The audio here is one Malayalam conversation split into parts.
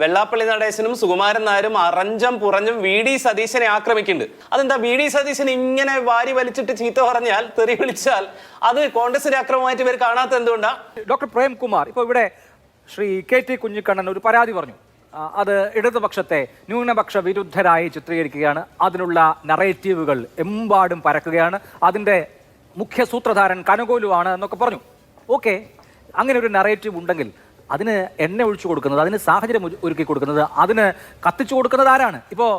വെള്ളാപ്പള്ളി നടേശനും സുകുമാരൻ നായരും അറഞ്ചം പുറഞ്ഞും വി ഡി സതീശനെ ആക്രമിക്കുന്നുണ്ട്. അതെന്താ? വി ഡി സതീശൻ ഇങ്ങനെ വാരി വലിച്ചിട്ട് ചീത്ത പറഞ്ഞാൽ തെറി വിളിച്ചാൽ അത് കോൺഗ്രസിന്റെ ആക്രമമായിട്ട് ഇവർ കാണാത്ത എന്തുകൊണ്ടാ? ഡോക്ടർ പ്രേംകുമാർ ഇപ്പോൾ ഇവിടെ ശ്രീ കെ ടി കുഞ്ഞിക്കണ്ണൻ ഒരു പരാതി പറഞ്ഞു. അത് ഇടതുപക്ഷത്തെ ന്യൂനപക്ഷ വിരുദ്ധരായി ചിത്രീകരിക്കുകയാണ്. അതിനുള്ള നറേറ്റീവുകൾ എമ്പാടും പരക്കുകയാണ്. അതിന്റെ മുഖ്യ സൂത്രധാരൻ കനകോലുവാണ് എന്നൊക്കെ പറഞ്ഞു. ഓക്കെ. അങ്ങനെ ഒരു നറേറ്റീവ് ഉണ്ടെങ്കിൽ അതിന് എണ്ണ ഒഴിച്ചു കൊടുക്കുന്നത് അതിന് സാഹചര്യം ഒരുക്കി കൊടുക്കുന്നത് അതിന് കത്തിച്ചു കൊടുക്കുന്നത് ആരാണ്? ഇപ്പോൾ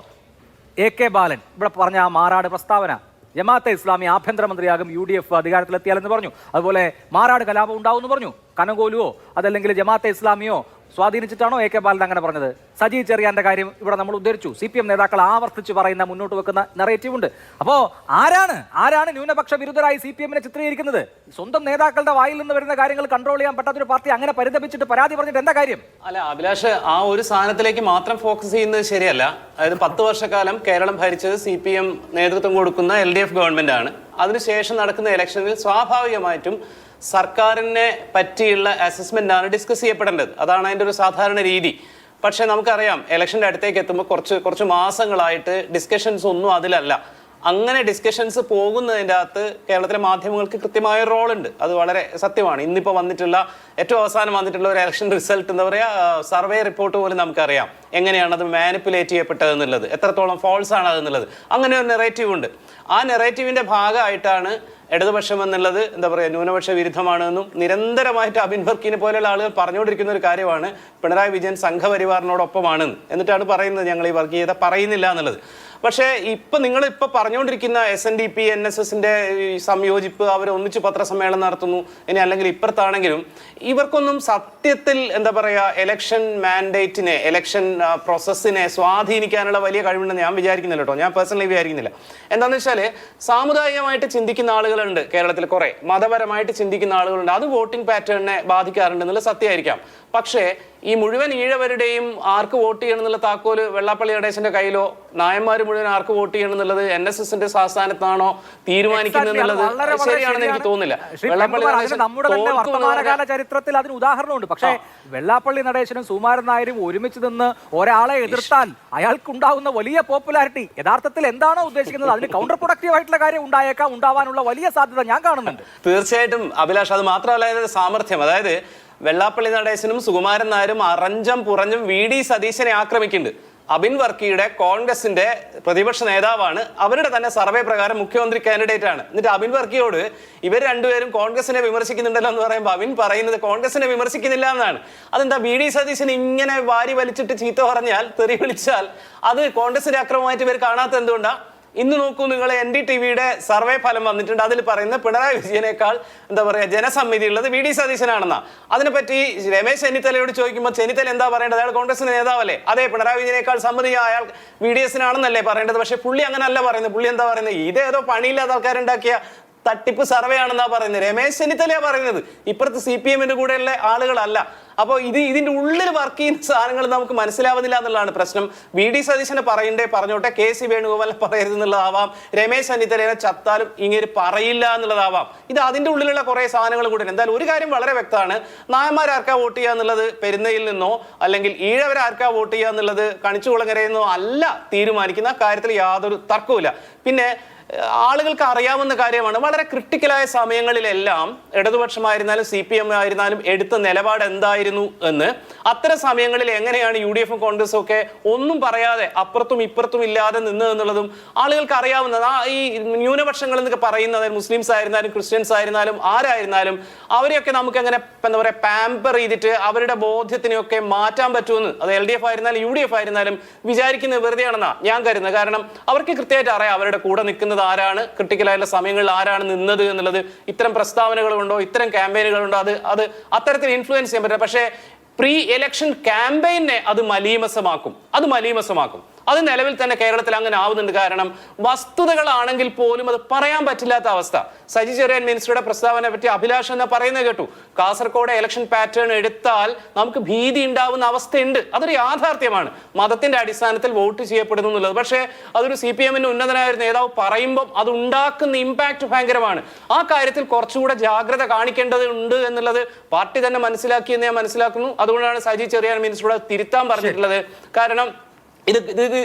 എ കെ ബാലൻ ഇവിടെ പറഞ്ഞ ആ മാറാട് പ്രസ്താവന. ജമാഅത്തെ ഇസ്ലാമി ആഭ്യന്തരമന്ത്രിയാകും യു ഡി എഫ് അധികാരത്തിലെത്തിയാലെന്ന് പറഞ്ഞു. അതുപോലെ മാറാട് കലാപം ഉണ്ടാവുമെന്ന് പറഞ്ഞു. കനകോലുവോ അതല്ലെങ്കിൽ ജമാഅത്തെ ഇസ്ലാമിയോ സ്വാധീനിച്ചിട്ടാണോ എ കെ ബാലൻ അങ്ങനെ പറഞ്ഞത്? സജി ചെറിയാന്റെ കാര്യം ഇവിടെ നമ്മൾ ഉദ്ധരിച്ചു. സി പി എം നേതാക്കൾ ആവർത്തിച്ച് പറയുന്ന മുന്നോട്ട് വെക്കുന്ന നെറേറ്റീവ് ഉണ്ട്. അപ്പോ ആരാണ് ആരാണ് ന്യൂനപക്ഷ വിരുദ്ധരായി സി പി എമ്മിനെ ചിത്രീകരിക്കുന്നത്? സ്വന്തം നേതാക്കളുടെ വായിൽ നിന്ന് വരുന്ന കാര്യങ്ങൾ കൺട്രോൾ ചെയ്യാൻ പറ്റാത്ത ഒരു പാർട്ടി അങ്ങനെ പരിതപിച്ചിട്ട് പരാതി പറഞ്ഞിട്ട് എന്താ കാര്യം? അല്ല അഭിലാഷ് ആ ഒരു സാധനത്തിലേക്ക് മാത്രം ഫോക്കസ് ചെയ്യുന്നത് ശരിയല്ല. അതായത് പത്ത് വർഷക്കാലം കേരളം ഭരിച്ചത് സി പി എം നേതൃത്വം കൊടുക്കുന്ന എൽ ഡി എഫ് ഗവൺമെന്റ് ആണ്. അതിനുശേഷം നടക്കുന്ന ഇലക്ഷനിൽ സ്വാഭാവികമായിട്ടും സർക്കാരിനെ പറ്റിയുള്ള അസസ്മെന്റ് ആണ് ഡിസ്കസ് ചെയ്യപ്പെടേണ്ടത്. അതാണ് അതിന്റെ ഒരു സാധാരണ രീതി. പക്ഷേ നമുക്കറിയാം ഇലക്ഷന്റെ അടുത്തേക്ക് എത്തുമ്പോൾ കുറച്ച് കുറച്ച് മാസങ്ങളായിട്ട് ഡിസ്കഷൻസ് ഒന്നും അതിലല്ല. അങ്ങനെ ഡിസ്കഷൻസ് പോകുന്നതിന്റെ അകത്ത് കേരളത്തിലെ മാധ്യമങ്ങൾക്ക് കൃത്യമായ റോൾ ഉണ്ട്. അത് വളരെ സത്യമാണ്. ഇന്നിപ്പോൾ വന്നിട്ടുള്ള ഏറ്റവും അവസാനം വന്നിട്ടുള്ള ഒരു ഇലക്ഷൻ റിസൾട്ട് എന്താ പറയുക സർവേ റിപ്പോർട്ട് പോലും നമുക്കറിയാം. എങ്ങനെയാണ് അത് മാനിപ്പുലേറ്റ് ചെയ്യപ്പെട്ടതെന്നുള്ളത്. എത്രത്തോളം ഫോൾസ് ആണ് അതെന്നുള്ളത്. അങ്ങനെ ഒരു നെറേറ്റീവ് ഉണ്ട്. ആ നെറേറ്റീവിന്റെ ഭാഗമായിട്ടാണ് ഇടതുപക്ഷം എന്നുള്ളത് എന്താ പറയുക ന്യൂനപക്ഷ വിരുദ്ധമാണെന്നും നിരന്തരമായിട്ട് അബിൻ വർക്കിനെ പോലെയുള്ള ആളുകൾ പറഞ്ഞുകൊണ്ടിരിക്കുന്ന ഒരു കാര്യമാണ് പിണറായി വിജയൻ സംഘപരിവാറിനോടൊപ്പമാണെന്ന്. എന്നിട്ടാണ് പറയുന്നത് ഞങ്ങൾ ഈ വർഗീയത പറയുന്നില്ല എന്നുള്ളത്. പക്ഷേ ഇപ്പം നിങ്ങൾ ഇപ്പം പറഞ്ഞുകൊണ്ടിരിക്കുന്ന S N D P N S എസിന്റെ സംയോജിപ്പ് അവർ ഒന്നിച്ച് പത്രസമ്മേളനം നടത്തുന്നു ഇനി അല്ലെങ്കിൽ ഇപ്പുറത്താണെങ്കിലും ഇവർക്കൊന്നും സത്യത്തിൽ എന്താ പറയുക എലക്ഷൻ മാൻഡേറ്റിനെ എലക്ഷൻ പ്രോസസ്സിനെ സ്വാധീനിക്കാനുള്ള വലിയ കഴിവുണ്ടെന്ന് ഞാൻ വിചാരിക്കുന്നില്ല കേട്ടോ. ഞാൻ പേഴ്സണലി വിചാരിക്കുന്നില്ല. എന്താണെന്ന് വെച്ചാൽ സാമുദായികമായിട്ട് ചിന്തിക്കുന്ന ആളുകളുണ്ട് കേരളത്തിൽ കുറേ. മതപരമായിട്ട് ചിന്തിക്കുന്ന ആളുകളുണ്ട്. അത് വോട്ടിംഗ് പാറ്റേണിനെ ബാധിക്കാറുണ്ട് എന്നുള്ള സത്യമായിരിക്കാം. പക്ഷേ ഈ മുഴുവൻ ഈഴവരുടെയും ആർക്ക് വോട്ട് ചെയ്യണം എന്നുള്ള താക്കോൽ വെള്ളാപ്പള്ളി നടേശന്റെ കയ്യിലോ? നായന്മാർ മുഴുവൻ ആർക്ക് വോട്ട് ചെയ്യണം എന്നുള്ളത് എൻ എസ് എസിന്റെ ആസ്ഥാനത്താണോ തീരുമാനിക്കുന്നത് എന്നുള്ളത് ശരിയാണെന്ന് എനിക്ക് തോന്നുന്നില്ല. വെള്ളാപ്പള്ളി നടേശൻ നമ്മുടെ വർത്തമാനകാല ചരിത്രത്തിൽ അതിന് ഉദാഹരണമുണ്ട്. പക്ഷേ വെള്ളാപ്പള്ളി നടേശനും സുമാരൻ നായരും ഒരുമിച്ച് നിന്ന് ഒരാളെ എതിർത്താൽ അയാൾക്കുണ്ടാകുന്ന വലിയ പോപ്പുലാരിറ്റി യഥാർത്ഥത്തിൽ എന്താണോ ഉദ്ദേശിക്കുന്നത്? അതിന് കൗണ്ടർ പ്രൊഡക്റ്റീവ് ആയിട്ടുള്ള കാര്യം ഉണ്ടായേക്കാം ഉണ്ടാവാനുള്ള വലിയ സാധ്യത ഞാൻ കാണുന്നുണ്ട്. തീർച്ചയായിട്ടും അഭിലാഷ് അത് മാത്രമല്ല സാമർഥ്യം. അതായത് വെള്ളാപ്പള്ളി നടേശനും സുകുമാരൻ നായരും അറഞ്ചം പുറഞ്ഞും വി ഡി സതീശനെ ആക്രമിക്കുന്നുണ്ട്. അബിൻ വർക്കിയുടെ കോൺഗ്രസിന്റെ പ്രതിപക്ഷ നേതാവാണ്. അവരുടെ തന്നെ സർവേ പ്രകാരം മുഖ്യമന്ത്രി കാൻഡിഡേറ്റ് ആണ്. എന്നിട്ട് അബിൻ വർക്കിയോട് ഇവർ രണ്ടുപേരും കോൺഗ്രസിനെ വിമർശിക്കുന്നുണ്ടല്ലോ എന്ന് പറയുമ്പോൾ അബിൻ പറയുന്നത് കോൺഗ്രസിനെ വിമർശിക്കുന്നില്ല എന്നാണ്. അതെന്താ വി ഡി സതീശൻ ഇങ്ങനെ വാരി വലിച്ചിട്ട് ചീത്ത പറഞ്ഞാൽ തെറി വിളിച്ചാൽ അത് കോൺഗ്രസിന്റെ അക്രമമായിട്ട് ഇവർ കാണാത്ത എന്തുകൊണ്ടാ? ഇന്ന് നോക്കൂ നിങ്ങൾ എൻ ഡി ടി വിയുടെ സർവേ ഫലം വന്നിട്ടുണ്ട്. അതിൽ പറയുന്ന പിണറായി വിജയനേക്കാൾ എന്താ പറയുക ജനസമിതി ഉള്ളത് വി ഡി സതീശനാണെന്നാ. അതിനെപ്പറ്റി രമേശ് ചെന്നിത്തലയോട് ചോദിക്കുമ്പോൾ ചെന്നിത്തല എന്താ പറയേണ്ടത്? അയാൾ കോൺഗ്രസിന്റെ നേതാവല്ലേ? അതെ പിണറായി വിജയനേക്കാൾ സമ്മതി അയാൾ വി ഡി എസിനാണെന്നല്ലേ പറയേണ്ടത്. പക്ഷേ പുള്ളി അങ്ങനല്ല പറയുന്നത്. പുള്ളി എന്താ പറയുന്നത്? ഇതേതോ പണിയില്ലാത്ത ആൾക്കാരുണ്ടാക്കിയ തട്ടിപ്പ് സർവേ ആണെന്നാ പറയുന്നത്. രമേശ് ചെന്നിത്തലയാ പറയുന്നത്. ഇപ്പുറത്ത് സി പി എമ്മിന്റെ കൂടെയുള്ള ആളുകളല്ല. അപ്പോൾ ഇത് ഇതിന്റെ ഉള്ളിൽ വർക്ക് ചെയ്യുന്ന സാധനങ്ങൾ നമുക്ക് മനസ്സിലാവുന്നില്ല എന്നുള്ളതാണ് പ്രശ്നം. വി ഡി സതീശനെ പറയണ്ടേ പറഞ്ഞോട്ടെ. കെ സി വേണുഗോപാൽ പറയരുത് എന്നുള്ളതാവാം രമേശ് ചെന്നിത്തലയെ ചത്താലും ഇങ്ങനെ പറയില്ല എന്നുള്ളതാവാം. ഇത് അതിന്റെ ഉള്ളിലുള്ള കുറെ സാധനങ്ങൾ കൂടെ എന്തായാലും ഒരു കാര്യം വളരെ വ്യക്തമാണ്. നായന്മാർ ആർക്കാ വോട്ട് ചെയ്യുക എന്നുള്ളത് പെരുന്നയിൽ നിന്നോ അല്ലെങ്കിൽ ഈഴവർ ആർക്കാ വോട്ട് ചെയ്യുക എന്നുള്ളത് കണിച്ചുകുളങ്ങരയിൽ നിന്നോ അല്ല തീരുമാനിക്കുന്ന കാര്യത്തിൽ യാതൊരു തർക്കവുമില്ല. പിന്നെ ആളുകൾക്ക് അറിയാവുന്ന കാര്യമാണ്. വളരെ ക്രിട്ടിക്കലായ സമയങ്ങളിലെല്ലാം ഇടതുപക്ഷമായിരുന്നാലും സി പി എം ആയിരുന്നാലും എടുത്ത നിലപാട് എന്തായിരുന്നു എന്ന് അത്തരം സമയങ്ങളിൽ എങ്ങനെയാണ് യു ഡി എഫും കോൺഗ്രസും ഒക്കെ ഒന്നും പറയാതെ അപ്പുറത്തും ഇപ്പുറത്തും ഇല്ലാതെ നിന്ന് എന്നുള്ളതും ആളുകൾക്ക് അറിയാവുന്നത്. ആ ഈ ന്യൂനപക്ഷങ്ങൾ എന്നൊക്കെ പറയുന്നത് മുസ്ലിംസ് ആയിരുന്നാലും ക്രിസ്ത്യൻസ് ആയിരുന്നാലും ആരായിരുന്നാലും അവരെയൊക്കെ നമുക്ക് എങ്ങനെ എന്താ പറയുക പാമ്പർ ചെയ്തിട്ട് അവരുടെ ബോധ്യത്തിനെയൊക്കെ മാറ്റാൻ പറ്റുമെന്ന്. അത് എൽ ഡി എഫ് ആയിരുന്നാലും യു ഡി എഫ് ആയിരുന്നാലും വിചാരിക്കുന്നത് വെറുതെയാണെന്നാ ഞാൻ കരുതുന്നത്. കാരണം അവർക്ക് കൃത്യമായിട്ട് അറിയാം അവരുടെ കൂടെ നിൽക്കുന്നത് ആരാണ്? ക്രിട്ടിക്കലായിട്ടുള്ള സമയങ്ങളിൽ ആരാണ് നിന്നത് എന്നുള്ളത് ഇത്തരം പ്രസ്താവനകളുണ്ടോ? ഇത്തരം ക്യാമ്പയിനുകളുണ്ടോ അത് അത് അത്തരത്തിൽ ഇൻഫ്ലുവൻസ് ചെയ്യാൻ പറ്റില്ല. പക്ഷേ പ്രീ ഇലക്ഷൻ ക്യാമ്പയിനെ അത് മലീമസമാക്കും. അത് മലീമസമാക്കും. അത് നിലവിൽ തന്നെ കേരളത്തിൽ അങ്ങനെ ആവുന്നുണ്ട്. കാരണം വസ്തുതകളാണെങ്കിൽ പോലും അത് പറയാൻ പറ്റില്ലാത്ത അവസ്ഥ. സജി ചെറിയൻ മിനിസ്റ്ററുടെ പ്രസ്താവനയെ പറ്റി അഭിലാഷ് എന്ന് പറയുന്നത് കേട്ടു. കാസർഗോഡ് ഇലക്ഷൻ പാറ്റേൺ എടുത്താൽ നമുക്ക് ഭീതി ഉണ്ടാവുന്ന അവസ്ഥയുണ്ട്. അതൊരു യാഥാർത്ഥ്യമാണ്. മതത്തിന്റെ അടിസ്ഥാനത്തിൽ വോട്ട് ചെയ്യപ്പെടുന്നു എന്നുള്ളത്. പക്ഷേ അതൊരു സി പി എമ്മിന്റെ ഉന്നതനായ ഒരു നേതാവ് പറയുമ്പോൾ അത് ഉണ്ടാക്കുന്ന ഇമ്പാക്ട് ഭയങ്കരമാണ്. ആ കാര്യത്തിൽ കുറച്ചുകൂടെ ജാഗ്രത കാണിക്കേണ്ടതുണ്ട് എന്നുള്ളത് പാർട്ടി തന്നെ മനസ്സിലാക്കിയെന്ന് ഞാൻ മനസ്സിലാക്കുന്നു. അതുകൊണ്ടാണ് സജി ചെറിയാൻ മിനിസ്റ്ററോട് തിരുത്താൻ പറഞ്ഞിട്ടുള്ളത്. കാരണം ഇത് ഇത്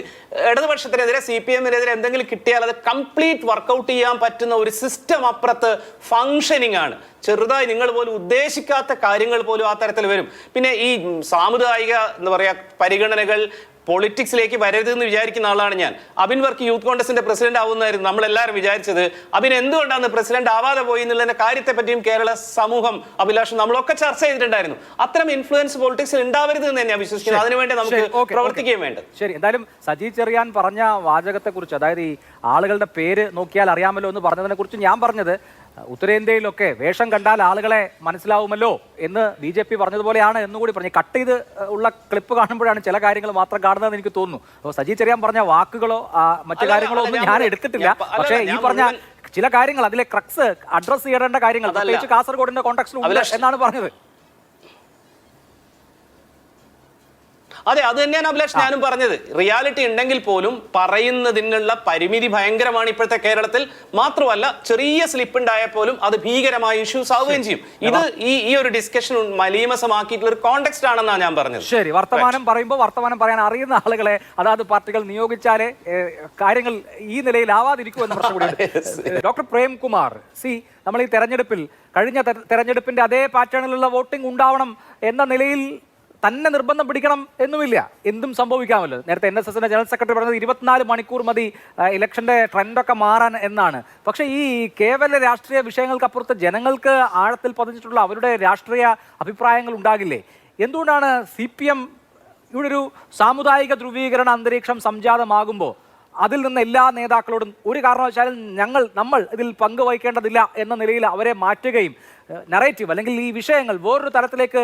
ഇടതുപക്ഷത്തിനെതിരെ സി പി എമ്മിനെതിരെ എന്തെങ്കിലും കിട്ടിയാൽ അത് കംപ്ലീറ്റ് വർക്കൗട്ട് ചെയ്യാൻ പറ്റുന്ന ഒരു സിസ്റ്റം അപ്പുറത്ത് ഫങ്ഷനിങ് ആണ്. ചെറുതായി നിങ്ങൾ പോലും ഉദ്ദേശിക്കാത്ത കാര്യങ്ങൾ പോലും ആ തരത്തിൽ വരും. പിന്നെ ഈ സാമുദായിക എന്താ പറയുക പരിഗണനകൾ പൊളിറ്റിക്സിലേക്ക് വരരുതെന്ന് വിചാരിക്കുന്ന ആളാണ് ഞാൻ. അബിൻ വർക്ക് യൂത്ത് കോൺഗ്രസിന്റെ പ്രസിഡന്റ് ആവുന്നതായിരുന്നു നമ്മൾ എല്ലാവരും വിചാരിച്ചത്. അബിൻ എന്തുകൊണ്ടാണ് പ്രസിഡന്റ് ആവാതെ പോയി എന്നുള്ളതിന്റെ കാര്യത്തെ പറ്റിയും കേരള സമൂഹം അഭിലാഷം നമ്മളൊക്കെ ചർച്ച ചെയ്തിട്ടുണ്ടായിരുന്നു. അത്തരം ഇൻഫ്ലുവൻസ് പൊളിറ്റിക്സിൽ ഉണ്ടാവരുത് എന്ന് ഞാൻ വിശ്വസിക്കുന്നത്. അതിനുവേണ്ടി നമുക്ക് പ്രവർത്തിക്കുകയും. വേണ്ടത്. ശരി എന്തായാലും സജി ചെറിയാൻ പറഞ്ഞ വാചകത്തെ കുറിച്ച് അതായത് ഈ ആളുകളുടെ പേര് നോക്കിയാൽ അറിയാമല്ലോ എന്ന് പറഞ്ഞതിനെ കുറിച്ച് ഞാൻ പറഞ്ഞത് ഉത്തരേന്ത്യയിലൊക്കെ വേഷം കണ്ടാൽ ആളുകളെ മനസ്സിലാവുമല്ലോ എന്ന് ബി ജെ പി പറഞ്ഞതുപോലെയാണ് എന്നുകൂടി പറഞ്ഞു കട്ട് ചെയ്ത് ഉള്ള ക്ലിപ്പ് കാണുമ്പോഴാണ് ചില കാര്യങ്ങൾ മാത്രം കാണുന്നതെന്ന് എനിക്ക് തോന്നുന്നു. അപ്പോൾ സജി ചെറിയാൻ പറഞ്ഞ വാക്കുകളോ മറ്റു കാര്യങ്ങളോ ഒന്നും ഞാൻ എടുത്തിട്ടില്ല. പക്ഷേ ഈ പറഞ്ഞ ചില കാര്യങ്ങൾ അതിലെ ക്രക്സ് അഡ്രസ് ചെയ്യേണ്ട കാര്യങ്ങൾ. പ്രത്യേകിച്ച് കാസർഗോഡിന്റെ കോൺടാക്സിൽ എന്നാണ് പറഞ്ഞത്. അതെ അത് തന്നെയാണ് അഭിലാഷ് ഞാനും പറഞ്ഞത്. റിയാലിറ്റി ഉണ്ടെങ്കിൽ പോലും പറയുന്നതിനുള്ള പരിമിതി ഭയങ്കരമാണ് ഇപ്പോഴത്തെ കേരളത്തിൽ. മാത്രമല്ല ചെറിയ സ്ലിപ്പ് ഉണ്ടായാൽ പോലും അത് ഭീകരമായ ഇഷ്യൂസ് ആവുകയും ചെയ്യും. ഇത് ഈ ഈ ഒരു ഡിസ്കഷൻ മലീമസമാക്കിയിട്ടുള്ള ഒരു കോണ്ടെക്സ്റ്റ് ആണെന്നാണ് ഞാൻ പറഞ്ഞത്. ശരി വർത്തമാനം പറയുമ്പോൾ വർത്തമാനം പറയാൻ അറിയുന്ന ആളുകളെ അതാത് പാർട്ടികൾ നിയോഗിച്ചാലേ കാര്യങ്ങൾ ഈ നിലയിലാവാതിരിക്കൂ എന്ന പ്രശ്നം ഡോക്ടർ പ്രേംകുമാർ സി നമ്മൾ ഈ തെരഞ്ഞെടുപ്പിൽ കഴിഞ്ഞ തെര- തെരഞ്ഞെടുപ്പിന്റെ അതേ പാറ്റേണിലുള്ള വോട്ടിംഗ് ഉണ്ടാവണം എന്ന നിലയിൽ തന്നെ നിർബന്ധം പിടിക്കണം എന്നുമില്ല. എന്തും സംഭവിക്കാമല്ലോ. നേരത്തെ എൻ എസ് എസിന്റെ ജനറൽ സെക്രട്ടറി പറഞ്ഞത് ഇരുപത്തിനാല് മണിക്കൂർ മതി ഇലക്ഷന്റെ ട്രെൻഡൊക്കെ മാറാൻ എന്നാണ്. പക്ഷേ ഈ കേവല രാഷ്ട്രീയ വിഷയങ്ങൾക്കപ്പുറത്ത് ജനങ്ങൾക്ക് ആഴത്തിൽ പതിഞ്ഞിട്ടുള്ള അവരുടെ രാഷ്ട്രീയ അഭിപ്രായങ്ങൾ ഉണ്ടാകില്ലേ? എന്തുകൊണ്ടാണ് സി പി എം ഇവിടെ ഒരു സാമുദായിക ധ്രുവീകരണ അന്തരീക്ഷം സംജാതമാകുമ്പോൾ അതിൽ നിന്ന് എല്ലാ നേതാക്കളോടും ഒരു കാരണവശാലും ഞങ്ങൾ നമ്മൾ ഇതിൽ പങ്കുവഹിക്കേണ്ടതില്ല എന്ന നിലയിൽ അവരെ മാറ്റുകയും നറേറ്റീവ് അല്ലെങ്കിൽ ഈ വിഷയങ്ങൾ വേറൊരു തലത്തിലേക്ക്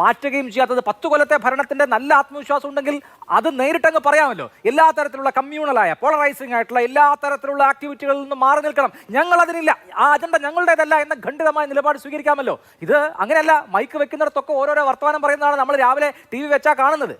മാറ്റുകയും ചെയ്യാത്തത് പത്ത് കൊല്ലത്തെ ഭരണത്തിന്റെ നല്ല ആത്മവിശ്വാസം ഉണ്ടെങ്കിൽ അത് നേരിട്ടങ്ങ് പറയാമല്ലോ. എല്ലാ തരത്തിലുള്ള കമ്മ്യൂണലായ പോളറൈസിംഗ് ആയിട്ടുള്ള എല്ലാ തരത്തിലുള്ള ആക്ടിവിറ്റികളിൽ നിന്ന് മാറി നിൽക്കണം. ഞങ്ങൾ അതിനില്ല. ആ അജണ്ട ഞങ്ങളുടേതല്ല എന്ന ഖണ്ഡിതമായ നിലപാട് സ്വീകരിക്കാമല്ലോ. ഇത് അങ്ങനെയല്ല മൈക്ക് വെക്കുന്നിടത്തൊക്കെ ഓരോരോ വർത്തമാനം പറയുന്നതാണ് നമ്മൾ രാവിലെ ടി വി വെച്ചാൽ കാണുന്നത്.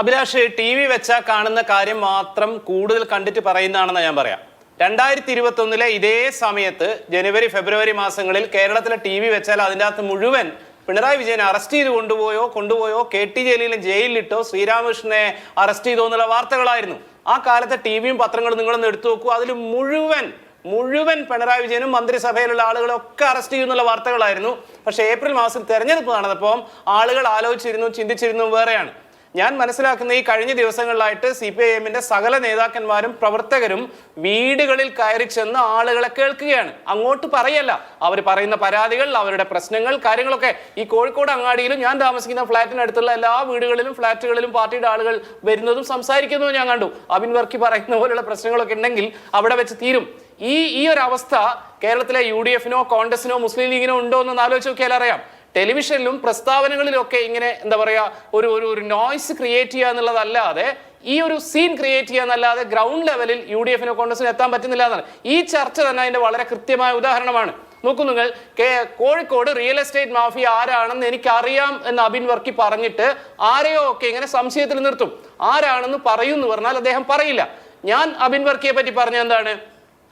അഭിലാഷ് ടി വി വെച്ചാൽ കാണുന്ന കാര്യം മാത്രം കൂടുതൽ കണ്ടിട്ട് പറയുന്നതാണെന്ന് ഞാൻ പറയാം. രണ്ടായിരത്തി ഇരുപത്തി ഒന്നിലെ ഇതേ സമയത്ത് ജനുവരി ഫെബ്രുവരി മാസങ്ങളിൽ കേരളത്തിലെ ടി വി വെച്ചാൽ അതിന്റെ അകത്ത് മുഴുവൻ പിണറായി വിജയനെ അറസ്റ്റ് ചെയ്ത് കൊണ്ടുപോയോ കൊണ്ടുപോയോ കെ ടി ജലീലിനെ ജയിലിലിട്ടോ ശ്രീരാമകൃഷ്ണനെ അറസ്റ്റ് ചെയ്തോ എന്നുള്ള വാർത്തകളായിരുന്നു. ആ കാലത്തെ ടി വിയും പത്രങ്ങളും നിങ്ങളൊന്ന് എടുത്തു നോക്കൂ. അതിൽ മുഴുവൻ മുഴുവൻ പിണറായി വിജയനും മന്ത്രിസഭയിലുള്ള ആളുകളൊക്കെ അറസ്റ്റ് ചെയ്യുന്നുള്ള വാർത്തകളായിരുന്നു. പക്ഷേ ഏപ്രിൽ മാസം തെരഞ്ഞെടുപ്പ് നടന്നപ്പോൾ ആളുകൾ ആലോചിച്ചിരുന്നു ചിന്തിച്ചിരുന്നു വേറെയാണ്. ഞാൻ മനസ്സിലാക്കുന്ന ഈ കഴിഞ്ഞ ദിവസങ്ങളിലായിട്ട് സി പി ഐ എമ്മിന്റെ സകല നേതാക്കന്മാരും പ്രവർത്തകരും വീടുകളിൽ കയറി ചെന്ന് ആളുകളെ കേൾക്കുകയാണ്. അങ്ങോട്ട് പറയല്ല. അവർ പറയുന്ന പരാതികൾ അവരുടെ പ്രശ്നങ്ങൾ കാര്യങ്ങളൊക്കെ ഈ കോഴിക്കോട് അങ്ങാടിയിലും ഞാൻ താമസിക്കുന്ന ഫ്ളാറ്റിനടുത്തുള്ള എല്ലാ വീടുകളിലും ഫ്ളാറ്റുകളിലും പാർട്ടിയുടെ ആളുകൾ വരുന്നതും സംസാരിക്കുന്നതും ഞാൻ കണ്ടു. അബിൻ വർക്കി പറയുന്ന പോലെയുള്ള പ്രശ്നങ്ങളൊക്കെ ഉണ്ടെങ്കിൽ അവിടെ വെച്ച് തീരും. ഈ ഈ ഒരു അവസ്ഥ കേരളത്തിലെ യു ഡി എഫിനോ കോൺഗ്രസിനോ മുസ്ലിം ലീഗിനോ ഉണ്ടോ എന്ന് ആലോചിച്ച് നോക്കിയാൽ അറിയാം. ടെലിവിഷനിലും പ്രസ്താവനകളിലൊക്കെ ഇങ്ങനെ എന്താ പറയുക ഒരു ഒരു ഒരു നോയ്സ് ക്രിയേറ്റ് ചെയ്യുക എന്നുള്ളതല്ലാതെ ഈ ഒരു സീൻ ക്രിയേറ്റ് ചെയ്യുക എന്നല്ലാതെ ഗ്രൗണ്ട് ലെവലിൽ യു ഡി എഫിനോ കോൺഗ്രസിനോ എത്താൻ പറ്റുന്നില്ല എന്നാണ്. ഈ ചർച്ച തന്നെ അതിന്റെ വളരെ കൃത്യമായ ഉദാഹരണമാണ്. നോക്കൂ നിങ്ങൾ കോഴിക്കോട് റിയൽ എസ്റ്റേറ്റ് മാഫിയ ആരാണെന്ന് എനിക്കറിയാം എന്ന് അബിൻ വർക്കി പറഞ്ഞിട്ട് ആരെയോ ഒക്കെ ഇങ്ങനെ സംശയത്തിൽ നിർത്തും. ആരാണെന്ന് പറയൂ എന്ന് പറഞ്ഞാൽ അദ്ദേഹം പറയില്ല. ഞാൻ അബിൻ വർക്കിയെ പറ്റി പറഞ്ഞ എന്താണ്?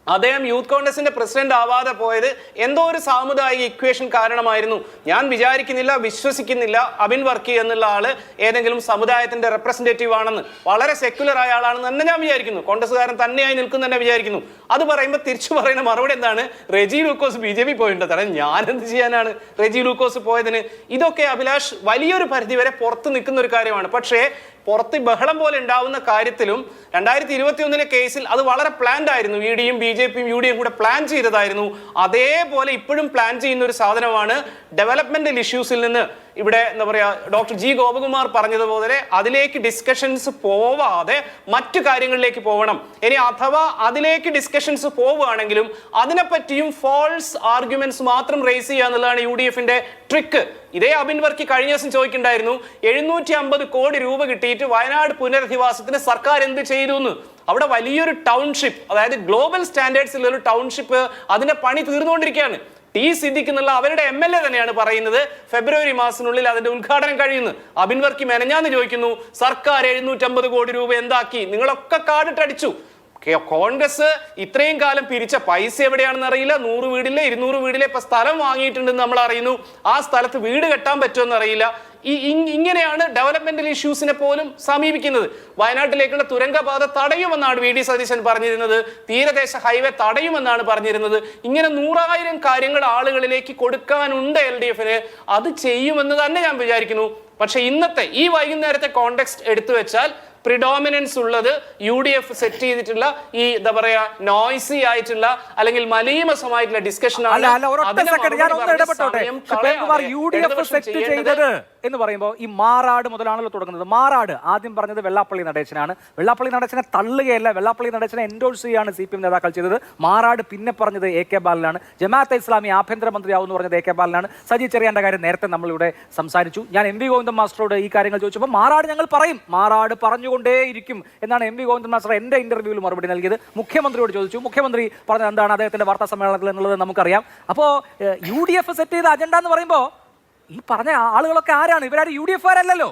അദ്ദേഹം യൂത്ത് കോൺഗ്രസിന്റെ പ്രസിഡന്റ് ആവാതെ പോയത് എന്തോ ഒരു സാമുദായിക ഇക്വേഷൻ കാരണമായിരുന്നു. ഞാൻ വിചാരിക്കുന്നില്ല വിശ്വസിക്കുന്നില്ല അബിൻ വർക്കി എന്നുള്ള ആൾ ഏതെങ്കിലും സമുദായത്തിന്റെ റെപ്രസെന്റേറ്റീവ് ആണെന്ന്. വളരെ സെക്യുലർ ആയ ആളാണെന്ന് തന്നെ ഞാൻ വിചാരിക്കുന്നു. കോൺഗ്രസ്സുകാരൻ തന്നെയായി നിൽക്കുന്ന തന്നെ വിചാരിക്കുന്നു. അത് പറയുമ്പോൾ തിരിച്ചു പറയുന്ന മറുപടി എന്താണ്? Reji Lukose B J P പോയിട്ടുണ്ട്. തരാം ഞാൻ എന്ത് ചെയ്യാനാണ് റെജി ലൂക്കോസ് പോയതിന്? ഇതൊക്കെ അഭിലാഷ് വലിയൊരു പരിധിവരെ പുറത്ത് നിൽക്കുന്ന ഒരു കാര്യമാണ്. പക്ഷേ പുറത്ത് ബഹളം പോലെ ഉണ്ടാവുന്ന കാര്യത്തിലും രണ്ടായിരത്തി ഇരുപത്തി ഒന്നിലെ കേസിൽ അത് വളരെ പ്ലാൻഡ് ആയിരുന്നു. ഇ ഡിയും ബി ജെ പിയും യു ഡിയും കൂടെ പ്ലാൻ ചെയ്തതായിരുന്നു. അതേപോലെ ഇപ്പോഴും പ്ലാൻ ചെയ്യുന്ന ഒരു സാധനമാണ് ഡെവലപ്മെന്റൽ ഇഷ്യൂസിൽ നിന്ന് ഇവിടെ എന്താ പറയാ ഡോക്ടർ ജി ഗോപകുമാർ പറഞ്ഞതുപോലെ അതിലേക്ക് ഡിസ്കഷൻസ് പോവാതെ മറ്റു കാര്യങ്ങളിലേക്ക് പോകണം ഇനി അഥവാ അതിലേക്ക് ഡിസ്കഷൻസ് പോവുകയാണെങ്കിലും അതിനെപ്പറ്റിയും ഫോൾസ് ആർഗ്യുമെന്റ്സ് മാത്രം റേസ് ചെയ്യുക എന്നുള്ളതാണ് യു ഡി എഫിന്റെ ട്രിക്ക് ഇതേ അബിൻ വർക്കി കഴിഞ്ഞ ദിവസം ചോദിക്കണ്ടായിരുന്നു എഴുന്നൂറ്റി അമ്പത് കോടി രൂപ കിട്ടിയിട്ട് വയനാട് പുനരധിവാസത്തിന് സർക്കാർ എന്ത് ചെയ്തു എന്ന് അവിടെ വലിയൊരു ടൗൺഷിപ്പ് അതായത് ഗ്ലോബൽ സ്റ്റാൻഡേർഡ്സിലുള്ള ഒരു ടൗൺഷിപ്പ് അതിന്റെ പണി തീർന്നുകൊണ്ടിരിക്കുകയാണ്. ടി സിദ്ദിഖ് എന്നുള്ള അവരുടെ എം എൽ എ തന്നെയാണ് പറയുന്നത്. ഫെബ്രുവരി മാസത്തിനുള്ളിൽ അതിന്റെ ഉദ്ഘാടനം കഴിയുന്നു. അബിൻ വർക്കി മെനഞ്ഞാന്ന് ചോദിക്കുന്നു സർക്കാർ എഴുന്നൂറ്റമ്പത് കോടി രൂപ എന്താക്കി? നിങ്ങളൊക്കെ കാടിട്ടടിച്ചു കോൺഗ്രസ് ഇത്രയും കാലം പിരിച്ച പൈസ എവിടെയാണെന്ന് അറിയില്ല. നൂറ് വീടില്ല ഇരുന്നൂറ് വീടില്ല ഇപ്പൊ സ്ഥലം വാങ്ങിയിട്ടുണ്ടെന്ന് നമ്മൾ അറിയുന്നു. ആ സ്ഥലത്ത് വീട് കെട്ടാൻ പറ്റുമെന്ന് അറിയില്ല. ഈ ഇങ്ങനെയാണ് ഡെവലപ്മെന്റൽ ഇഷ്യൂസിനെ പോലും സമീപിക്കുന്നത്. വയനാട്ടിലേക്കുള്ള തുരങ്കപാത തടയുമെന്നാണ് വി. ഡി. സതീശൻ പറഞ്ഞിരുന്നത്. തീരദേശ ഹൈവേ തടയുമെന്നാണ് പറഞ്ഞിരുന്നത്. ഇങ്ങനെ നൂറായിരം കാര്യങ്ങൾ ആളുകളിലേക്ക് കൊടുക്കാനുണ്ട് എൽ ഡി എഫിന്. അത് ചെയ്യുമെന്ന് തന്നെ ഞാൻ വിചാരിക്കുന്നു. പക്ഷെ ഇന്നത്തെ ഈ വൈകുന്നേരത്തെ കോണ്ടെക്സ്റ്റ് എടുത്തു വെച്ചാൽ പ്രിഡോമിനൻസ് ഉള്ളത് യു ഡി എഫ് സെറ്റ് ചെയ്തിട്ടുള്ള ഈ എന്താ പറയാ നോയ്സി ആയിട്ടുള്ള അല്ലെങ്കിൽ മലീമസമായിട്ടുള്ള ഡിസ്കഷൻ ആണ്. യു ഡി എഫ് സെറ്റ് ചെയ്തത് എന്ന് പറയുമ്പോൾ ഈ മാറാട് മുതലാണല്ലോ തുടങ്ങുന്നത്. മാറാട് ആദ്യം പറഞ്ഞത് വെള്ളാപ്പള്ളി നടേശനാണ്. വെള്ളാപ്പള്ളി നടേശനെ തള്ളുകയല്ല. വെള്ളാപ്പള്ളി നടേശനെ എൻഡോഴ്സ് ചെയ്യാണ് സി പി എം നേതാക്കൾ ചെയ്തത്. മാറാട് പിന്നെ പറഞ്ഞത് എ കെ ബാലനാണ്. ജമാഅത്തെ ഇസ്ലാമി ആഭ്യന്തരമന്ത്രിയാവും പറഞ്ഞത് എ കെ ബാലനാണ്. സജി ചെറിയാന്റെ കാര്യം നേരത്തെ നമ്മളിവിടെ സംസാരിച്ചു. ഞാൻ എം വി ഗോവിന്ദൻ മാസ്റ്ററോട് ഈ കാര്യങ്ങൾ ചോദിച്ചപ്പോൾ മാറാട് ഞങ്ങൾ പറയും. മാറാട് പറഞ്ഞുകൊണ്ടേയിരിക്കും എന്നാണ് എം വി ഗോവിന്ദൻ മാസ്റ്റർ എന്റെ ഇന്റർവ്യൂവിൽ മറുപടി നൽകിയത്. മുഖ്യമന്ത്രിയോട് ചോദിച്ചു. മുഖ്യമന്ത്രി പറഞ്ഞത് എന്താണ് അദ്ദേഹത്തിന്റെ വാർത്താ സമ്മേളനത്തിൽ എന്നുള്ളത് നമുക്കറിയാം. അപ്പോൾ യു ഡി എഫ് സെറ്റ് ചെയ്ത അജണ്ട എന്ന് പറയുമ്പോൾ ഈ പറഞ്ഞ ആളുകളൊക്കെ ആരാണ്? ഇവരാരും യു ഡി എഫ് ആരല്ലോ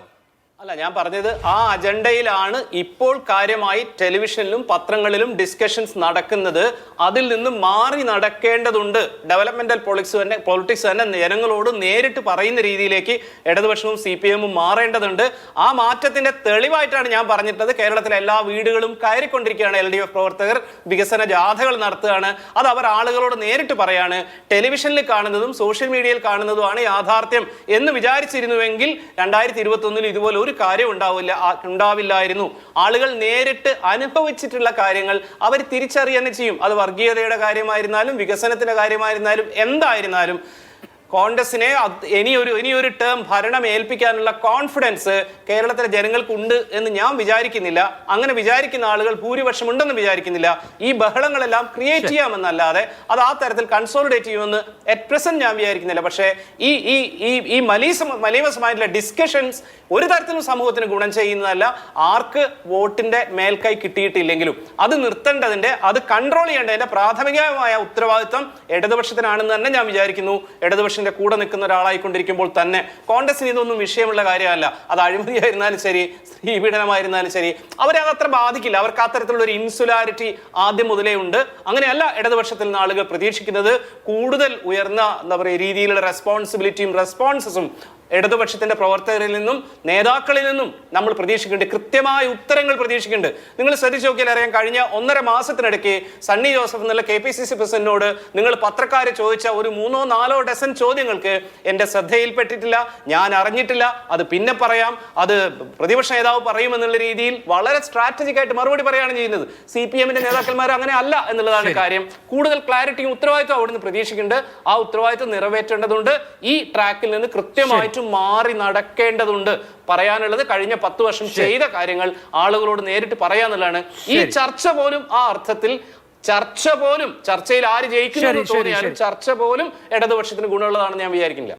അല്ല ഞാൻ പറഞ്ഞത് ആ അജണ്ടയിലാണ് ഇപ്പോൾ കാര്യമായി ടെലിവിഷനിലും പത്രങ്ങളിലും ഡിസ്കഷൻസ് നടക്കുന്നത്. അതിൽ നിന്ന് മാറി നടക്കേണ്ടതുണ്ട്. ഡെവലപ്മെന്റൽ പൊളിക്സ് തന്നെ പൊളിറ്റിക്സ് തന്നെ ജനങ്ങളോട് നേരിട്ട് പറയുന്ന രീതിയിലേക്ക് ഇടതുപക്ഷവും സി പി എമ്മും മാറേണ്ടതുണ്ട്. ആ മാറ്റത്തിന്റെ തെളിവായിട്ടാണ് ഞാൻ പറഞ്ഞിട്ടത് കേരളത്തിലെ എല്ലാ വീടുകളും കയറിക്കൊണ്ടിരിക്കുകയാണ് എൽ ഡി എഫ് പ്രവർത്തകർ. വികസന ജാഥകൾ നടത്തുകയാണ്. അത് അവർ ആളുകളോട് നേരിട്ട് പറയാണ്. ടെലിവിഷനിൽ കാണുന്നതും സോഷ്യൽ മീഡിയയിൽ കാണുന്നതുമാണ് യാഥാർത്ഥ്യം എന്ന് വിചാരിച്ചിരുന്നുവെങ്കിൽ രണ്ടായിരത്തി ഇരുപത്തി ഒന്നിൽ ഇതുപോലെ ഒരു കാര്യം ഉണ്ടാവില്ല ഉണ്ടാവില്ലായിരുന്നു. ആളുകൾ നേരിട്ട് അനുഭവിച്ചിട്ടുള്ള കാര്യങ്ങൾ അവർ തിരിച്ചറിയുക ചെയ്യും. അത് വർഗീയതയുടെ കാര്യമായിരുന്നാലും വികസനത്തിന്റെ കാര്യമായിരുന്നാലും എന്തായിരുന്നാലും കോൺഗ്രസിനെ ഇനിയൊരു ഇനിയൊരു ടേം ഭരണം ഏൽപ്പിക്കാനുള്ള കോൺഫിഡൻസ് കേരളത്തിലെ ജനങ്ങൾക്കുണ്ട് എന്ന് ഞാൻ വിചാരിക്കുന്നില്ല. അങ്ങനെ വിചാരിക്കുന്ന ആളുകൾ ഭൂരിപക്ഷം ഉണ്ടെന്ന് വിചാരിക്കുന്നില്ല. ഈ ബഹളങ്ങളെല്ലാം ക്രിയേറ്റ് ചെയ്യാമെന്നല്ലാതെ അത് ആ തരത്തിൽ കൺസോളിഡേറ്റ് ചെയ്യുമെന്ന് അറ്റ് പ്രസന്റ് ഞാൻ വിചാരിക്കുന്നില്ല. പക്ഷേ ഈ ഈ ഈ ഈ മലീസ മലീമസമായിട്ടുള്ള ഡിസ്കഷൻസ് ഒരു തരത്തിലും സമൂഹത്തിന് ഗുണം ചെയ്യുന്നതല്ല. ആർക്ക് വോട്ടിന്റെ മേൽക്കൈ കിട്ടിയിട്ടില്ലെങ്കിലും അത് നിർത്തേണ്ടതിന്റെ അത് കൺട്രോൾ ചെയ്യേണ്ടതിന്റെ പ്രാഥമികമായ ഉത്തരവാദിത്വം ഇടതുപക്ഷത്തിനാണെന്ന് തന്നെ ഞാൻ വിചാരിക്കുന്നു. ഇടതുപക്ഷത്തിന്റെ കൂടെ നിൽക്കുന്ന ഒരാളായിക്കൊണ്ടിരിക്കുമ്പോൾ തന്നെ കോൺഗ്രസിന് ഇതൊന്നും വിഷയമുള്ള കാര്യമല്ല. അത് അഴിമതിയായിരുന്നാലും ശരി സ്ത്രീ സ്ത്രീപീഡനമായിരുന്നാലും ശരി അവരെ അതത്ര ബാധിക്കില്ല. അവർക്ക് അത്തരത്തിലുള്ള ഒരു ഇൻസുലാരിറ്റി ആദ്യം മുതലേ ഉണ്ട്. അങ്ങനെയല്ല ഇടതുപക്ഷത്തിൽ നിന്ന് ആളുകൾ പ്രതീക്ഷിക്കുന്നത് കൂടുതൽ ഉയർന്ന എന്താ പറയുക രീതിയിലുള്ള റെസ്പോൺസിബിലിറ്റിയും റെസ്പോൺസസും ഇടതുപക്ഷത്തിന്റെ പ്രവർത്തകരിൽ നിന്നും നേതാക്കളിൽ നിന്നും നമ്മൾ പ്രതീക്ഷിക്കുന്നുണ്ട്. കൃത്യമായ ഉത്തരങ്ങൾ പ്രതീക്ഷിക്കുന്നുണ്ട്. നിങ്ങൾ ശ്രദ്ധിച്ചു നോക്കിയാൽ അറിയാം കഴിഞ്ഞ ഒന്നര മാസത്തിനിടയ്ക്ക് സണ്ണി ജോസഫ് എന്നുള്ള കെ പി സി സി പ്രസിഡന്റിനോട് നിങ്ങൾ പത്രക്കാരെ ചോദിച്ച ഒരു മൂന്നോ നാലോ ഡസൻ ചോദ്യങ്ങൾക്ക് എന്റെ ശ്രദ്ധയിൽപ്പെട്ടിട്ടില്ല ഞാൻ അറിഞ്ഞിട്ടില്ല അത് പിന്നെ പറയാം അത് പ്രതിപക്ഷ നേതാവ് പറയുമെന്നുള്ള രീതിയിൽ വളരെ സ്ട്രാറ്റജിക് ആയിട്ട് മറുപടി പറയുകയാണ് ചെയ്യുന്നത്. സി പി എമ്മിന്റെ നേതാക്കന്മാർ അങ്ങനെ അല്ല എന്നുള്ളതാണ് കാര്യം. കൂടുതൽ ക്ലാരിറ്റിയും ഉത്തരവാദിത്വം അവിടുന്ന് പ്രതീക്ഷിക്കുന്നുണ്ട്. ആ ഉത്തരവാദിത്വം നിറവേറ്റേണ്ടതുണ്ട്. ഈ ട്രാക്കിൽ നിന്ന് കൃത്യമായിട്ടും മാറി നടക്കേണ്ടതുണ്ട്. പറയാനുള്ളത് കഴിഞ്ഞ പത്ത് വർഷം ചെയ്ത കാര്യങ്ങൾ ആളുകളോട് നേരിട്ട് പറയാന്നുള്ളതാണ്. ഈ ചർച്ച പോലും ആ അർത്ഥത്തിൽ ചർച്ച പോലും ചർച്ചയിൽ ആര് ജയിക്കുന്നു തോന്നിയാലും ചർച്ച പോലും ഇടതുപക്ഷത്തിന് ഗുണമുള്ളതാണെന്ന് ഞാൻ വിചാരിക്കുന്നില്ല.